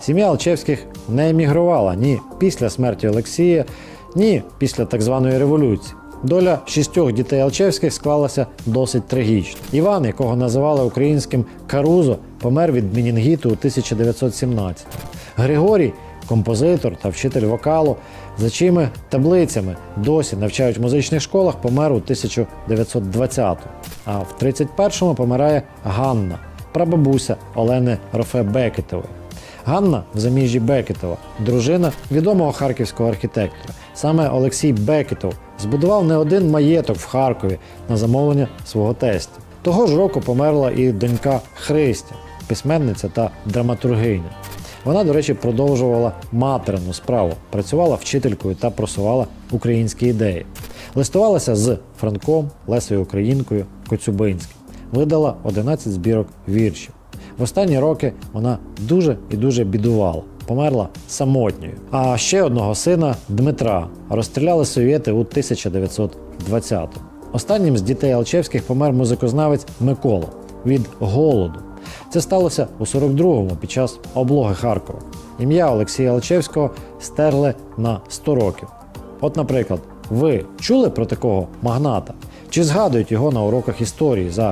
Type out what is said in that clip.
Сім'я Алчевських не емігрувала ні після смерті Олексія, ні після так званої революції. Доля шістьох дітей Алчевських склалася досить трагічно. Іван, якого називали українським Карузо, помер від менінгіту у 1917 Григорій, композитор та вчитель вокалу, за чими таблицями досі навчають в музичних школах, помер у 1920-му. А в 31-му помирає Ганна, прабабуся Олени Рофе Бекетової. Ганна в заміжжі Бекетова, дружина відомого харківського архітектора. Саме Олексій Бекетов збудував не один маєток в Харкові на замовлення свого тестя. Того ж року померла і донька Христя, письменниця та драматургиня. Вона, до речі, продовжувала материну справу, працювала вчителькою та просувала українські ідеї. Листувалася з Франком, Лесою Українкою, Коцюбинським. Видала 11 збірок віршів. В останні роки вона дуже і дуже бідувала, померла самотньою. А ще одного сина Дмитра розстріляли совєти у 1920-му. Останнім з дітей Алчевських помер музикознавець Микола від голоду. Це сталося у 42-му під час облоги Харкова. Ім'я Олексія Алчевського стерли на 100 років. От, наприклад, ви чули про такого магната? Чи згадують його на уроках історії зараз?